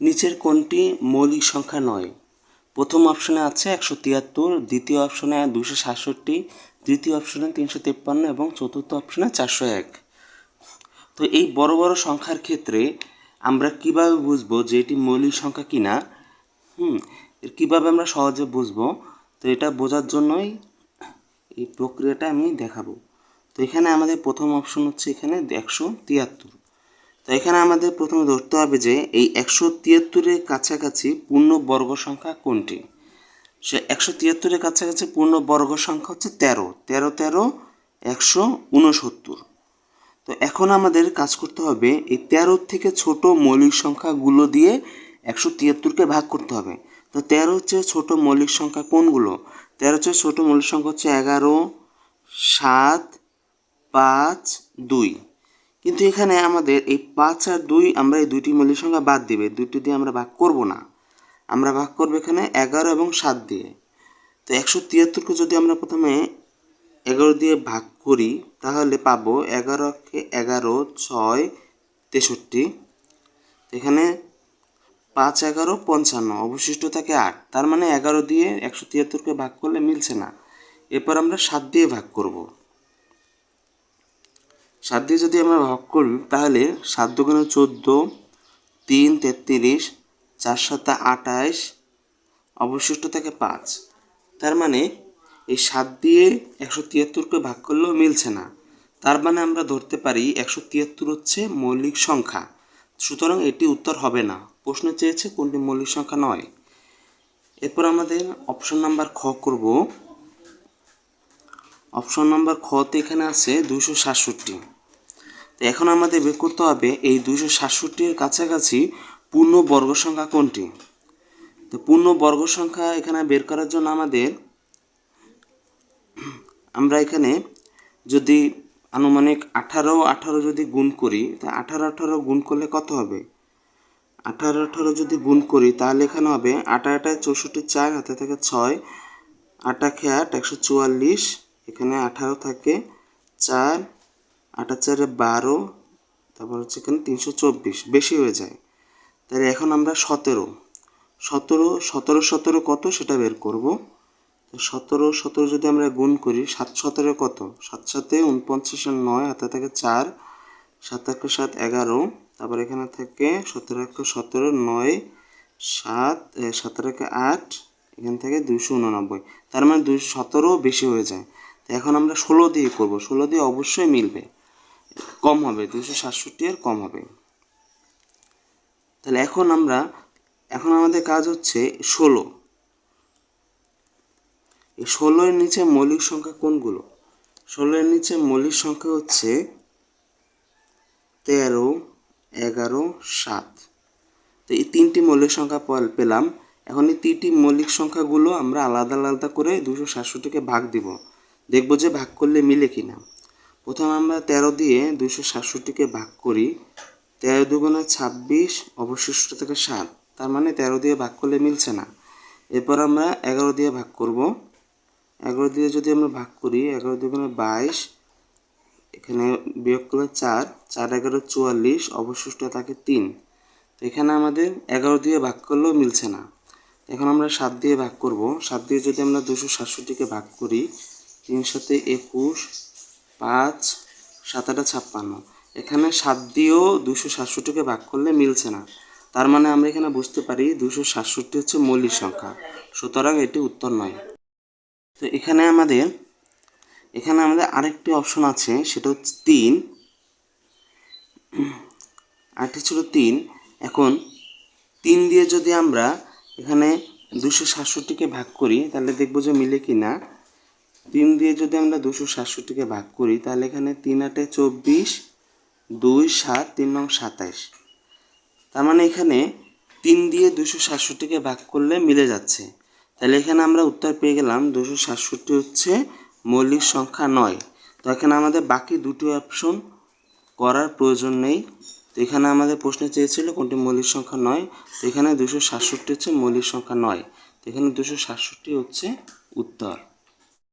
নিচের কোনটি মৌলিক সংখ্যা নয়। প্রথম অপশনে আছে একশো তিয়াত্তর, দ্বিতীয় অপশনে দুশো সাতষট্টি, তৃতীয় অপশনে তিনশো তেপ্পান্ন এবং চতুর্থ অপশনে চারশো এক। তো এই বড় বড় সংখ্যার ক্ষেত্রে আমরা কীভাবে বুঝব যে এটি মৌলিক সংখ্যা কিনা? হুম কীভাবে আমরা সহজে বুঝব? তো এটা বোঝার জন্যই এই প্রক্রিয়াটা আমি দেখাবো। তো এখানে আমাদের প্রথম অপশন হচ্ছে এখানে একশো তিয়াত্তর। তো এখানে আমাদের প্রথমে ধরতে হবে যে এই একশো তিয়াত্তরের কাছাকাছি পূর্ণ বর্গ সংখ্যা কোনটি? সে একশো তিয়াত্তরের কাছাকাছি পূর্ণ বর্গ সংখ্যা হচ্ছে তেরো। তেরো তেরো, একশো উনসত্তর তো এখন আমাদের কাজ করতে হবে এই তেরো থেকে ছোট মৌলিক সংখ্যাগুলো দিয়ে একশো তিয়াত্তরকে ভাগ করতে হবে। তো তেরো হচ্ছে ছোট মৌলিক সংখ্যা কোনগুলো? তেরো হচ্ছে ছোট মৌলিক সংখ্যা হচ্ছে এগারো, সাত, পাঁচ, দুই। কিন্তু এখানে আমাদের এই পাঁচ আর দুই আমরা এই দুইটি মৌলিক সংখ্যা বাদ দিবে। দুইটি দিয়ে আমরা ভাগ করব না। আমরা ভাগ করব এখানে এগারো এবং সাত দিয়ে। তো একশো তিয়াত্তরকে যদি আমরা প্রথমে এগারো দিয়ে ভাগ করি, তাহলে পাবো এগারোকে এগারো, ছয়, তেষট্টি। এখানে পাঁচ, এগারো, পঞ্চান্ন, অবশিষ্ট থাকে আট। তার মানে এগারো দিয়ে একশো তিয়াত্তরকে ভাগ করলে মিলছে না। এরপর আমরা সাত দিয়ে ভাগ করব। সাত দিয়ে যদি আমরা ভাগ করি, তাহলে সাত দোকানে চোদ্দ, তিন তেত্রিশ, চার সাথে আটাইশ অবশিষ্ট থাকে পাঁচ। তার মানে এই সাত দিয়ে একশো তিয়াত্তরকে ভাগ করলেও মিলছে না। তার মানে আমরা ধরতে পারি একশো তিয়াত্তর হচ্ছে মৌলিক সংখ্যা। সুতরাং এটি উত্তর হবে না। প্রশ্ন চেয়েছে কোনটি মৌলিক সংখ্যা নয়। এরপর আমাদের অপশন নাম্বার খ করব। অপশন নাম্বার খতে এখানে আছে দুশো সাতষট্টি। তো এখন আমাদের বের করতে হবে এই দুশো সাতষট্টির কাছাকাছি পূর্ণ বর্গ সংখ্যা কোনটি? তো পূর্ণ বর্গ সংখ্যা এখানে বের করার জন্য আমাদের আমরা এখানে যদি আনুমানিক আঠারো আঠারো যদি গুণ করি, তা আঠারো আঠারো গুণ করলে কত হবে? আঠারো আঠারো যদি গুণ করি, তাহলে এখানে হবে আটা আটায় চৌষট্টি চার, হাতে থেকে ছয়, আটা খেয়ে আট, একশো চুয়াল্লিশ এখানে আঠারো থাকে, চার আটা চারে বারো, তারপর হচ্ছে এখানে তিনশো চব্বিশ, বেশি হয়ে যায়। তাহলে এখন আমরা সতেরো। সতেরো সতেরো সতেরো কত সেটা বের করব। সতেরো সতেরো যদি আমরা গুণ করি, সাত সতেরো কত? সাত সাতে উনপঞ্চাশ আর নয় হাতে থাকে চার, সাত এক সাত এগারো, তারপর এখানে থাকে সতেরো এক সতেরো নয়, সাত সতেরো একে আট, এখান থেকে দুশো উননব্বই। তার মানে দুশো সতেরো বেশি হয়ে যায়। এখন আমরা ষোলো দিয়ে করব। ষোলো দিয়ে অবশ্যই মিলবে। কম হবে দুশো সাতষট্টি আর কম হবে। তাহলে এখন আমরা, এখন আমাদের কাজ হচ্ছে ষোলো। এই ষোলোর নিচে মৌলিক সংখ্যা কোনগুলো? ষোলোর নিচে মৌলিক সংখ্যা হচ্ছে তেরো, এগারো, সাত। তো এই তিনটি মৌলিক সংখ্যা পল- পেলাম। এখন এই তিনটি মৌলিক সংখ্যাগুলো আমরা আলাদা আলাদা করে দুশো সাতষট্টিকে ভাগ দিব। দেখব যে ভাগ করলে মিলে কি না প্রথমে আমরা তেরো দিয়ে দুশো সাতষট্টিকে ভাগ করি। তেরো দুগুণে ছাব্বিশ, অবশিষ্ট থেকে সাত। তার মানে তেরো দিয়ে ভাগ করলে মিলছে না। এরপর আমরা এগারো দিয়ে ভাগ করব। এগারো দিয়ে যদি আমরা ভাগ করি, এগারো দুগুণে বাইশ, এখানে বিয়োগ করলে চার চার এগারো চুয়াল্লিশ, অবশিষ্ট থাকে তিন। তো এখানে আমাদের এগারো দিয়ে ভাগ করলেও মিলছে না। এখন আমরা সাত দিয়ে ভাগ করব। সাত দিয়ে যদি আমরা দুশো সাতষট্টিকে ভাগ করি তিন সাথে একুশ, পাঁচ সাত আটা ছাপ্পান্ন। এখানে সাত দিয়েও দুশো সাতষট্টিকে ভাগ করলে মিলছে না। তার মানে আমরা এখানে বুঝতে পারি দুশো সাতষট্টি হচ্ছে মৌলিক সংখ্যা। সুতরাং এটি উত্তর নয়। তো এখানে আমাদের এখানে আমাদের আরেকটি অপশন আছে, সেটা হচ্ছে তিন। আরেকটি ছিল তিন। এখন তিন দিয়ে যদি আমরা এখানে দুশো সাতষট্টিকে ভাগ করি, তাহলে দেখব যে মিলে কি না তিন দিয়ে যদি আমরা দুশো সাতষট্টিকে ভাগ করি, তাহলে এখানে তিন আটে চব্বিশ, দুই সাত, তিন নং সাতাইশ। তার মানে এখানে তিন দিয়ে দুশো সাতষট্টিকে ভাগ করলে মিলে যাচ্ছে। তাহলে এখানে আমরা উত্তর পেয়ে গেলাম, দুশো সাতষট্টি হচ্ছে মৌলিক সংখ্যা নয়। তো এখানে আমাদের বাকি দুটি অপশন করার প্রয়োজন নেই। তো এখানে আমাদের প্রশ্ন চেয়েছিল কোনটি মৌলিক সংখ্যা নয়, তো এখানে দুশো সাতষট্টি হচ্ছে মৌলিক সংখ্যা নয়। তো এখানে দুশো সাতষট্টি হচ্ছে উত্তর।